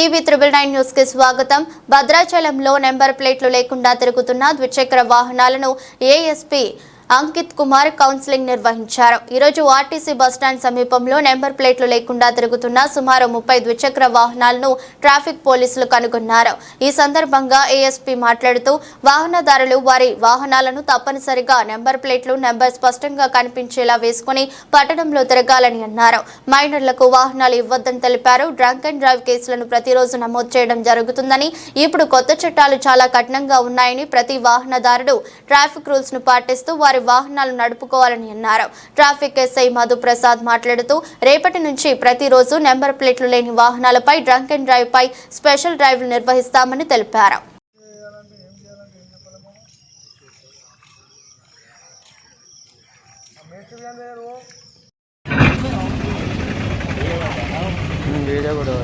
TV triple nine న్యూస్కి స్వాగతం. భద్రాచలంలో నెంబర్ ప్లేట్లు లేకుండా తిరుగుతున్న ద్విచక్ర వాహనాలను ఏఎస్పీ అంకిత్ కుమార్ కౌన్సిలింగ్ నిర్వహించారు. ఈరోజు ఆర్టీసీ బస్టాండ్ సమీపంలో నెంబర్ ప్లేట్లు లేకుండా తిరుగుతున్న సుమారు ముప్పై ద్విచక్ర వాహనాలను ట్రాఫిక్ పోలీసులు కనుగొన్నారు. ఈ సందర్భంగా ఏఎస్పీ మాట్లాడుతూ వాహనదారులు వారి వాహనాలను తప్పనిసరిగా నెంబర్ ప్లేట్లు నెంబర్ స్పష్టంగా కనిపించేలా వేసుకుని పట్టణంలో తిరగాలని అన్నారు. మైనర్లకు వాహనాలు ఇవ్వద్దని తెలిపారు. డ్రంక్ అండ్ డ్రైవ్ కేసులను ప్రతిరోజు నమోదు చేయడం జరుగుతుందని ఇప్పుడు కొత్త చట్టాలు చాలా కఠినంగా ఉన్నాయని ప్రతి వాహనదారుడు ట్రాఫిక్ రూల్స్ను పాటిస్తూ వారి వాహనాలు నడుపుకోవాలని అన్నారు. ట్రాఫిక్ ఎస్ఐ మధు ప్రసాద్ మాట్లాడుతూ రేపటి నుంచి ప్రతిరోజు నెంబర్ ప్లేట్లు లేని వాహనాలపై డ్రంక్ అండ్ డ్రైవ్ పై స్పెషల్ డ్రైవ్లు నిర్వహిస్తామని తెలిపారు. వీడియో కూడా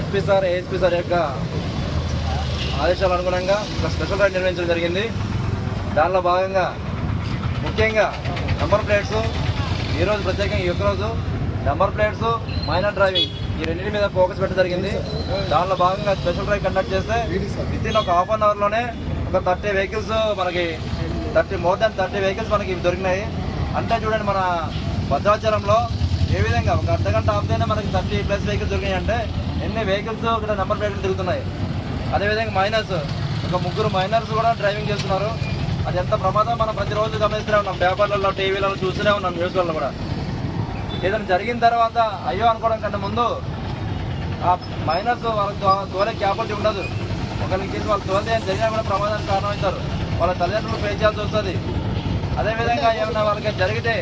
ఎస్పీ సార్ ఏఎస్పీ సార్ యొక్క ఆదేశాల అనుగుణంగా ఒక స్పెషల్ రైడ్ నిర్వహించడం జరిగింది. దానిలో భాగంగా ముఖ్యంగా నంబర్ ప్లేట్స్ ఈరోజు ప్రత్యేకంగా ఈ రోజు నంబర్ ప్లేట్స్ మైనర్ డ్రైవింగ్. ఈ రెండింటి మీద ఫోకస్ పెట్టడం జరిగింది. దానిలో భాగంగా స్పెషల్ డ్రైవ్ కండక్ట్ చేస్తే విత్ ఇన్ ఒక హాఫ్ అన్ అవర్లోనే ఒక థర్టీ వెహికల్స్ మనకి thirty more than thirty vehicles మనకి దొరికినాయి. అంటే చూడండి మన భద్రాచలంలో ఏ విధంగా ఒక అర్ధ గంట ఆపితేనే మనకి థర్టీ ప్లస్ వెహికల్స్ దొరికినాయి అంటే ఎన్ని వెహికల్స్ ఇక్కడ నెంబర్ ప్లేట్లు తిరుగుతున్నాయి. అదేవిధంగా మైనర్స్ ఒక ముగ్గురు మైనర్స్ కూడా డ్రైవింగ్ చేస్తున్నారు. అది ఎంత ప్రమాదం మనం ప్రతిరోజు గమనిస్తూనే ఉన్నాం. పేపర్లలో టీవీలలో చూస్తూనే ఉన్నాం న్యూస్లలో కూడా. ఏదైనా జరిగిన తర్వాత అయ్యో అనుకోవడం కంటే ముందు ఆ మైనర్స్ వాళ్ళకి తోలే క్యాపబిలిటీ ఉండదు. ఒకరికి వాళ్ళు తోలితే జరిగినా కూడా ప్రమాదానికి కారణమవుతారు. వాళ్ళ తల్లిదండ్రులు పే చేయాల్సి వస్తుంది. అదేవిధంగా ఏమైనా వాళ్ళకి జరిగితే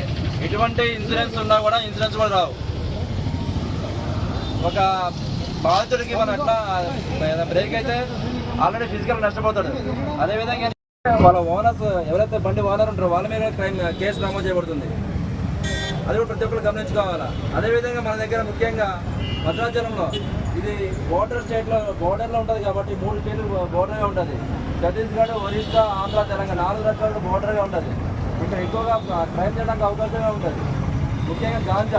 ఎటువంటి ఇన్సూరెన్స్ ఉన్నా కూడా ఇన్సూరెన్స్ కూడా రావు. ఒక బాధితుడికి మనం అట్లా ఏదైనా బ్రేక్ అయితే ఆల్రెడీ ఫిజికల్ నష్టపోతాడు. అదేవిధంగా వాళ్ళ ఓనర్స్ ఎవరైతే బండి ఓనర్ ఉంటారో వాళ్ళ మీద క్రైమ్ కేసు నమోదు చేయబడుతుంది. అది కూడా ప్రతి ఒక్కరు గమనించుకోవాలా? అదేవిధంగా మన దగ్గర ముఖ్యంగా భద్రాచలంలో ఇది బోర్డర్ స్టేట్లో బోర్డర్లో ఉంటుంది కాబట్టి మూడు స్టేట్లు బోర్డర్గా ఉంటుంది. ఛత్తీస్గఢ్ ఒరిస్సా ఆంధ్ర తెలంగాణ నాలుగు రాష్ట్రాలకు బోర్డర్గా ఉంటుంది. ఇక్కడ ఎక్కువగా క్రైమ్ చేయడానికి అవకాశంగా ఉంటుంది. ముఖ్యంగా గాంజా.